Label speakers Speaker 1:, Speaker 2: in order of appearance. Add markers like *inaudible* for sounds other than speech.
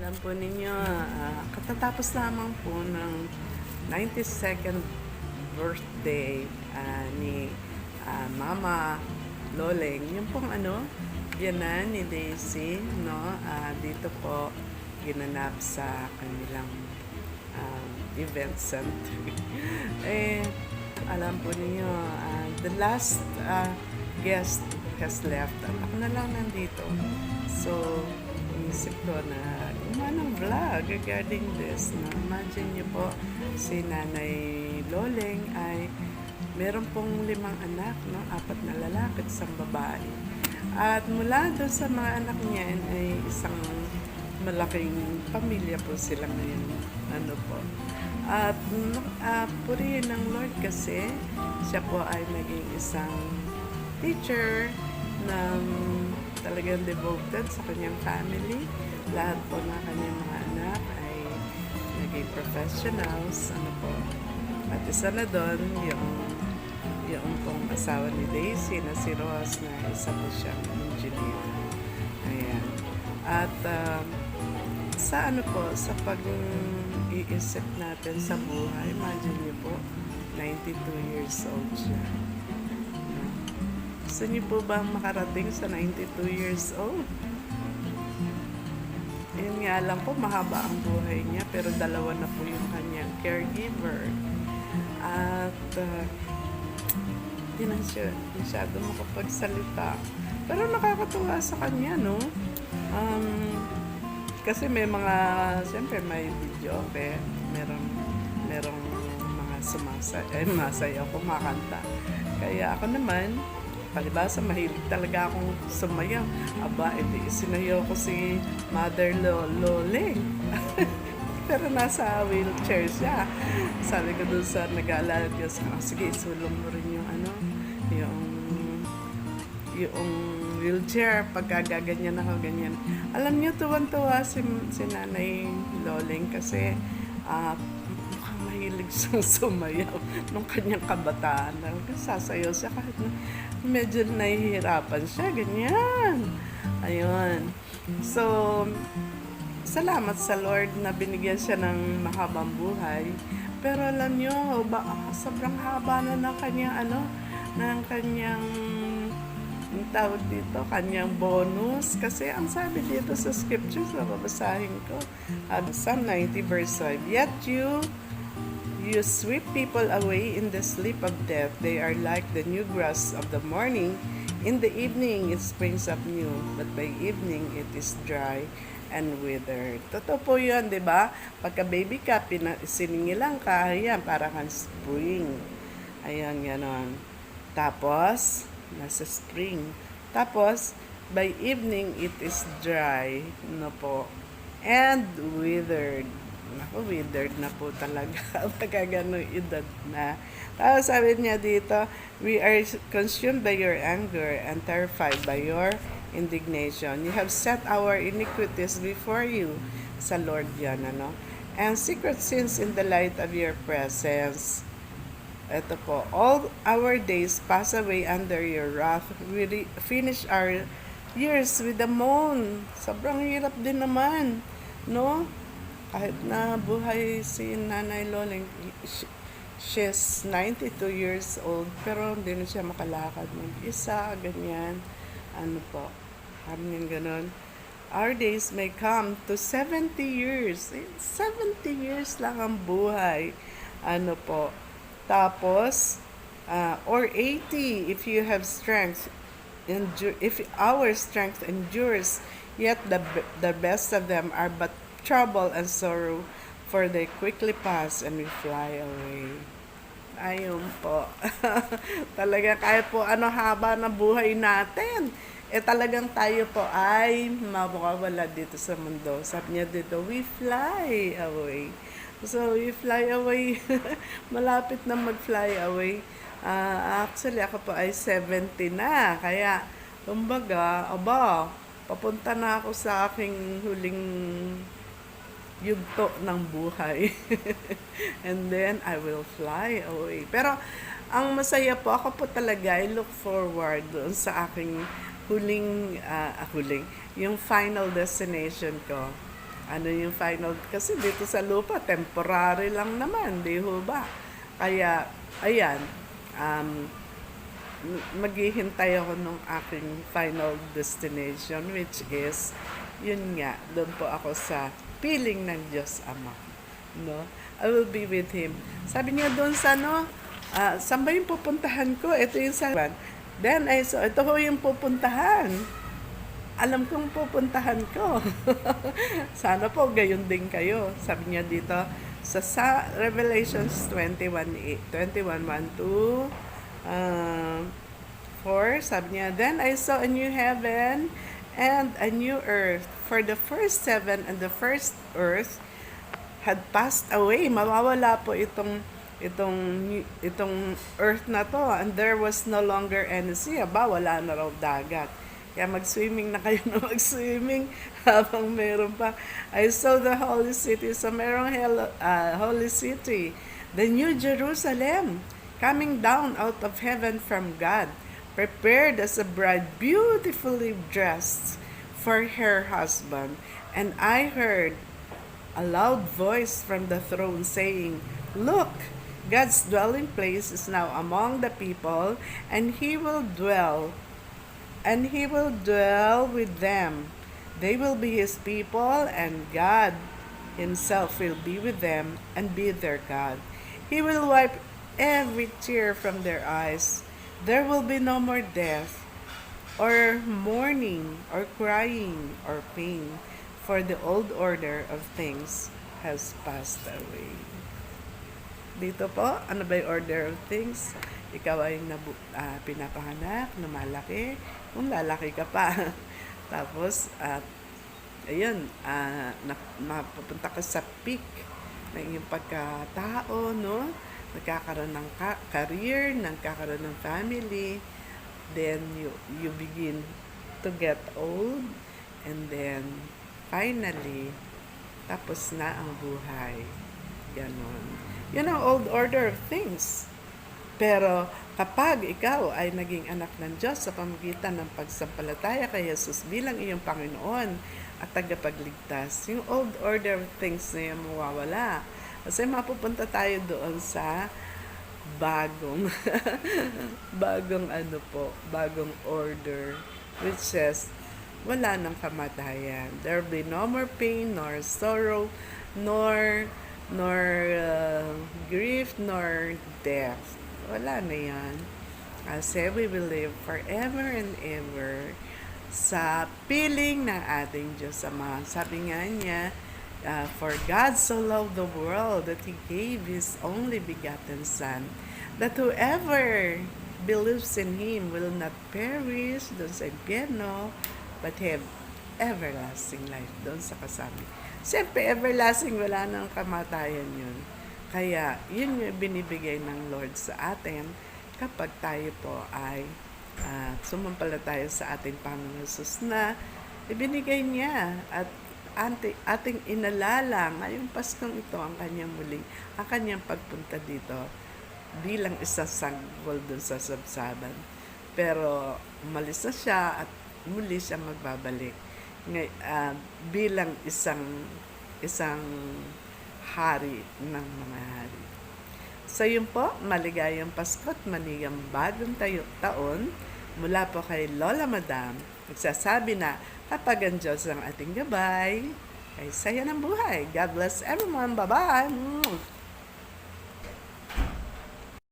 Speaker 1: Alam po ninyo, ah, katatapos lamang po ng 92nd birthday ah, ni ah, Mama Loleng. Yung pong ano, yanan ni Daisy, no? Ah, dito po ginanap sa kanilang um, event center. *laughs* eh, alam po ninyo, ah, the last ah, guest has left. At ako na lang nandito. So, inisip ko na gumawa ng vlog regarding this. No? Imagine niyo po, si Nanay Loleng ay meron pong limang anak, no? apat na lalaki at isang babae. At mula doon sa mga anak niya ay isang malaking pamilya po sila ngayon. Ano po. At uh, purihin ng Lord kasi siya po ay naging isang teacher ng talagang devoted sa kanyang family. Lahat po ng kanyang mga anak ay naging professionals. Ano po. At isa na doon, yung yung pong asawa ni Daisy na si Ross na isa po siyang engineer. Ayan. At um, sa ano po, sa pag-iisip natin sa buhay, imagine niyo po, 92 years old siya. Gusto niyo po ba makarating sa 92 years old? Yun nga lang po, mahaba ang buhay niya, pero dalawa na po yung kanyang caregiver. At uh, hindi na siya masyado makapagsalita. Pero nakakatuwa sa kanya, no? Um, kasi may mga, siyempre may video, okay? Merong, merong mga sumasay, eh, masayaw, kumakanta. Kaya ako naman, palibasa mahilig talaga akong sumayaw. Aba, edi sinayaw ko si Mother Lo Lole. *laughs* Pero nasa wheelchair siya. Sabi ko dun sa nag-aalala Diyos, ah, sige, isulong mo rin yung ano, yung yung wheelchair pagka gaganyan ako ganyan. Alam niyo tuwan-tuwa si, si Nanay Loleng kasi siyang sumayaw nung kanyang kabataan. Sasayaw siya kahit na medyo nahihirapan siya, ganyan. Ayun. So, salamat sa Lord na binigyan siya ng mahabang buhay. Pero alam nyo, ba, sobrang haba na ng kanyang ano, ng kanyang ang tawag dito, kanyang bonus. Kasi ang sabi dito sa scriptures na babasahin ko, uh, Psalm 90 verse 5, Yet you, you sweep people away in the sleep of death. They are like the new grass of the morning. In the evening, it springs up new, but by evening, it is dry and withered. Totoo po yun, di ba? Pagka baby ka, siningilang ka, ayan, para kang spring. Ayan, ganon. Tapos, nasa spring. Tapos, by evening, it is dry. No po. And withered. Naku, withered na po talaga. *laughs* Pagka ganun edad na. Tapos sabi niya dito, We are consumed by your anger and terrified by your indignation. You have set our iniquities before you. Sa Lord yan, ano? And secret sins in the light of your presence. Ito po, all our days pass away under your wrath. We finish our years with a moan. Sobrang hirap din naman, no? Kahit na buhay si Nanay Loling, sh- she's 92 years old, pero hindi na siya makalakad mag-isa, ganyan. Ano po, kami ganon. Our days may come to 70 years. Eh, 70 years lang ang buhay. Ano po, tapos, uh, or 80 if you have strength, endure, if our strength endures, yet the, the best of them are but trouble and sorrow, for they quickly pass and we fly away. Ayun po. *laughs* Talaga kahit po ano haba na buhay natin. Eh talagang tayo po ay mawawala dito sa mundo. Sabi niya dito, we fly away. So, we fly away. *laughs* Malapit na mag-fly away. Ah, actually, ako po ay 70 na. Kaya, kumbaga, aba, papunta na ako sa aking huling yugto ng buhay. *laughs* And then, I will fly away. Pero, ang masaya po, ako po talaga, I look forward doon sa aking huling, ah, huling, yung final destination ko. ano yung final, kasi dito sa lupa, temporary lang naman, di ho ba? Kaya, ayan, um, maghihintay ako nung aking final destination, which is, yun nga, doon po ako sa piling ng Diyos Ama. No? I will be with Him. Sabi niya doon sa ano, ah, saan ba yung pupuntahan ko? Ito yung sa... Then I saw, ito ho yung pupuntahan alam kong pupuntahan ko. *laughs* Sana po gayon din kayo. Sabi niya dito sa, sa Revelations 21, 21, 1 to uh, 4, sabi niya, Then I saw a new heaven and a new earth. For the first heaven and the first earth had passed away. Mawawala po itong itong itong earth na to and there was no longer any sea. Aba, wala na raw dagat. Kaya mag-swimming na kayo na mag-swimming *laughs* habang meron pa. I saw the holy city. So merong hel- uh, holy city. The new Jerusalem coming down out of heaven from God. Prepared as a bride beautifully dressed for her husband. And I heard a loud voice from the throne saying, Look, God's dwelling place is now among the people, and he will dwell and he will dwell with them. They will be his people, and God himself will be with them and be their God. He will wipe every tear from their eyes. There will be no more death, or mourning, or crying, or pain, for the old order of things has passed away. Dito po, ano ba yung order of things? Ikaw ay nabu- ah, pinapanganak, lumalaki, kung lalaki ka pa. *laughs* Tapos, at ayun, ah, na, mapupunta ka sa peak ng iyong pagkatao, no? Nagkakaroon ng ka- career, nagkakaroon ng family, then you, you begin to get old, and then, finally, tapos na ang buhay. Ganon. Yan ang old order of things. Pero kapag ikaw ay naging anak ng Diyos sa pamagitan ng pagsampalataya kay Jesus bilang iyong Panginoon at tagapagligtas, yung old order of things na yan mawawala. Kasi mapupunta tayo doon sa bagong *laughs* bagong ano po, bagong order which says wala nang kamatayan. There be no more pain, nor sorrow, nor nor uh, grief, nor death. Wala na yan. Kasi we will live forever and ever sa piling ng ating Diyos Ama. Sabi nga niya, uh, For God so loved the world that He gave His only begotten Son, that whoever believes in Him will not perish doon sa impyerno, but have everlasting life doon sa kasama. Siyempre, everlasting, wala nang kamatayan yun. Kaya, yun yung binibigay ng Lord sa atin kapag tayo po ay uh, sumampalataya sa ating Panginoon Jesus na ibinigay niya at ante, ating inalala ngayong Paskong ito ang kanyang muling, ang kanyang pagpunta dito bilang isang sanggol dun sa sabsaban. Pero umalis na siya at muli siya magbabalik ngay, ah, bilang isang isang hari ng mga hari. So yun po, maligayang Pasko at maligayang bagong tayo, taon mula po kay Lola Madam. Nagsasabi na kapag ang Diyos ang ating gabay, ay saya ng buhay. God bless everyone. Bye-bye!